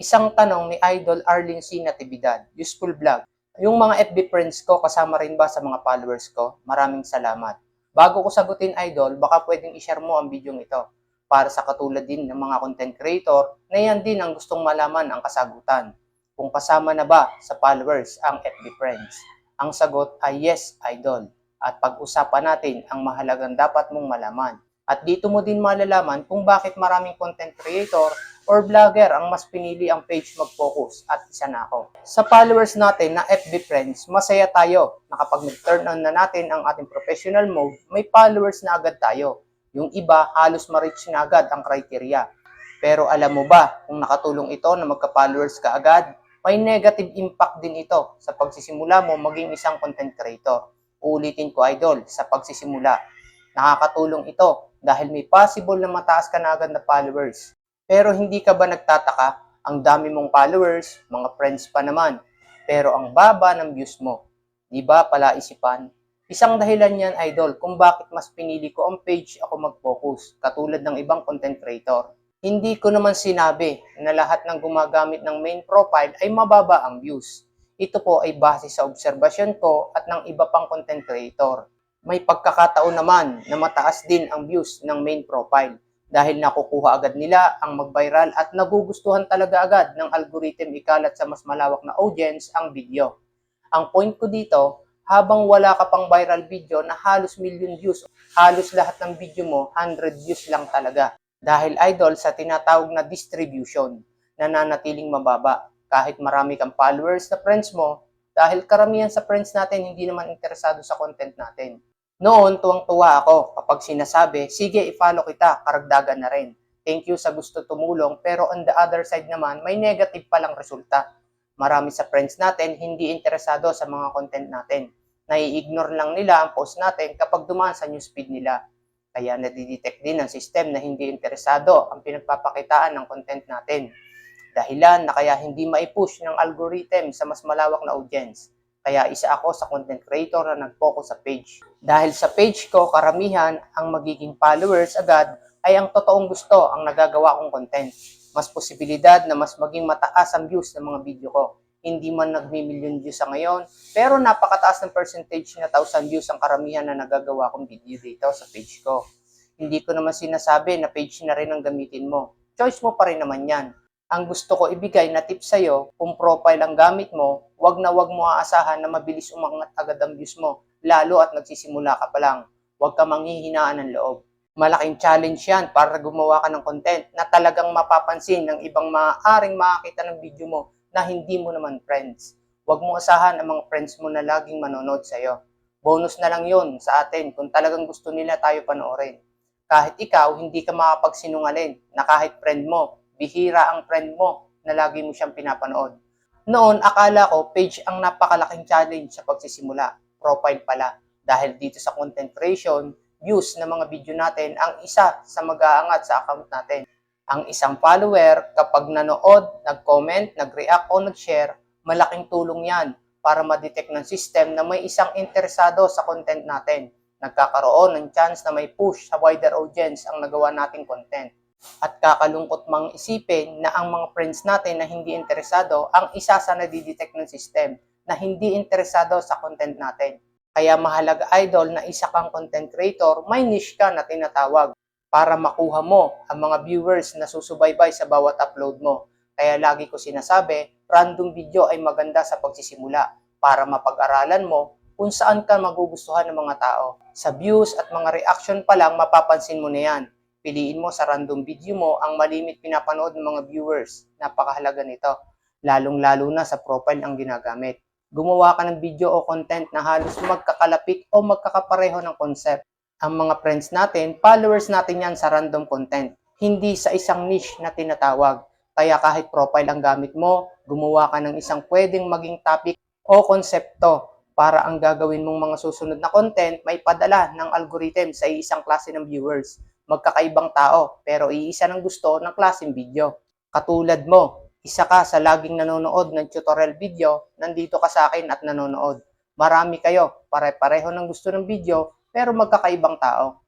Isang tanong ni Idol Arlene C. Natividad, Useful Vlog. Yung mga FB friends ko, kasama rin ba sa mga followers ko? Maraming salamat. Bago ko sagutin, Idol, baka pwedeng i-share mo ang video ito para sa katulad din ng mga content creator na yan din ang gustong malaman ang kasagutan. Kung kasama na ba sa followers ang FB friends? Ang sagot ay yes, Idol. At pag-usapan natin ang mahalagang dapat mong malaman. At dito mo din malalaman kung bakit maraming content creator or vlogger ang mas pinili ang page mag-focus at isa na ako. Sa followers natin na FB friends, masaya tayo na kapag nag-turn on na natin ang ating professional mode, may followers na agad tayo. Yung iba, halos ma-reach na agad ang criteria. Pero alam mo ba kung nakatulong ito na magka-followers ka agad, may negative impact din ito sa pagsisimula mo maging isang content creator. Ulitin ko idol, sa pagsisimula. Nakakatulong ito dahil may possible na mataas ka na agad na followers. Pero hindi ka ba nagtataka, ang dami mong followers, mga friends pa naman, pero ang baba ng views mo. Di ba pala isipan? Isang dahilan yan, idol, kung bakit mas pinili ko ang page ako mag-focus, katulad ng ibang content creator. Hindi ko naman sinabi na lahat ng gumagamit ng main profile ay mababa ang views. Ito po ay base sa obserbasyon ko at ng iba pang content creator. May pagkakataon naman na mataas din ang views ng main profile dahil nakukuha agad nila ang mag-viral at nagugustuhan talaga agad ng algorithm ikalat sa mas malawak na audience ang video. Ang point ko dito, habang wala ka pang viral video na halos million views, halos lahat ng video mo 100 views lang talaga. Dahil idol sa tinatawag na distribution, nananatiling mababa. Kahit marami kang followers na friends mo, dahil karamihan sa friends natin hindi naman interesado sa content natin. Noon, tuwang-tuwa ako kapag sinasabi, sige, i-follow kita, karagdagan na rin. Thank you sa gusto tumulong, pero on the other side naman, may negative palang resulta. Marami sa friends natin hindi interesado sa mga content natin. Nai-ignore lang nila ang post natin kapag dumaan sa newsfeed nila. Kaya nadidetect din ng system na hindi interesado ang pinagpapakitaan ng content natin. Dahilan na kaya hindi maipush ng algorithm sa mas malawak na audience. Kaya isa ako sa content creator na nag-focus sa page. Dahil sa page ko, karamihan ang magiging followers agad ay ang totoong gusto ang nagagawa kong content. Mas posibilidad na mas maging mataas ang views ng mga video ko. Hindi man nagmi-million views sa ngayon, pero napakataas ng percentage na 1,000 views ang karamihan na nagagawa kong video dito sa page ko. Hindi ko naman sinasabi na page na rin ang gamitin mo. Choice mo pa rin naman yan ang gusto ko ibigay na tip sa'yo, kung profile ang gamit mo, wag na wag mo aasahan na mabilis umangat agad ang views mo, lalo at nagsisimula ka pa lang. Huwag ka manghihinaan ng loob. Malaking challenge yan para gumawa ka ng content na talagang mapapansin ng ibang maaaring makakita ng video mo na hindi mo naman friends. Huwag mo asahan ang mga friends mo na laging manonood sa'yo. Bonus na lang yon sa atin kung talagang gusto nila tayo panoorin. Kahit ikaw, hindi ka makapagsinungalin na kahit friend mo, bihira ang friend mo na lagi mo siyang pinapanood. Noon, akala ko page ang napakalaking challenge sa pagsisimula. Profile pala. Dahil dito sa content creation, views ng mga video natin ang isa sa mag-aangat sa account natin. Ang isang follower, kapag nanood, nag-comment, nag-react o nag-share, malaking tulong yan para ma-detect ng system na may isang interesado sa content natin. Nagkakaroon ng chance na may push sa wider audience ang nagawa nating content at kakalungkot mang isipin na ang mga friends natin na hindi interesado ang isa sa nadidetect ng system na hindi interesado sa content natin. Kaya mahalaga idol na isa kang content creator, may niche ka na tinatawag para makuha mo ang mga viewers na susubaybay sa bawat upload mo. Kaya lagi ko sinasabi, random video ay maganda sa pagsisimula para mapag-aralan mo kung saan ka magugustuhan ng mga tao. Sa views at mga reaction pa lang, mapapansin mo na yan piliin mo sa random video mo ang malimit pinapanood ng mga viewers. Napakahalaga nito. Lalong-lalo na sa profile ang ginagamit. Gumawa ka ng video o content na halos magkakalapit o magkakapareho ng concept. Ang mga friends natin, followers natin yan sa random content. Hindi sa isang niche na tinatawag. Kaya kahit profile ang gamit mo, gumawa ka ng isang pwedeng maging topic o konsepto para ang gagawin mong mga susunod na content may padala ng algorithm sa isang klase ng viewers magkakaibang tao pero iisa ng gusto ng klaseng video. Katulad mo, isa ka sa laging nanonood ng tutorial video, nandito ka sa akin at nanonood. Marami kayo, pare-pareho ng gusto ng video pero magkakaibang tao.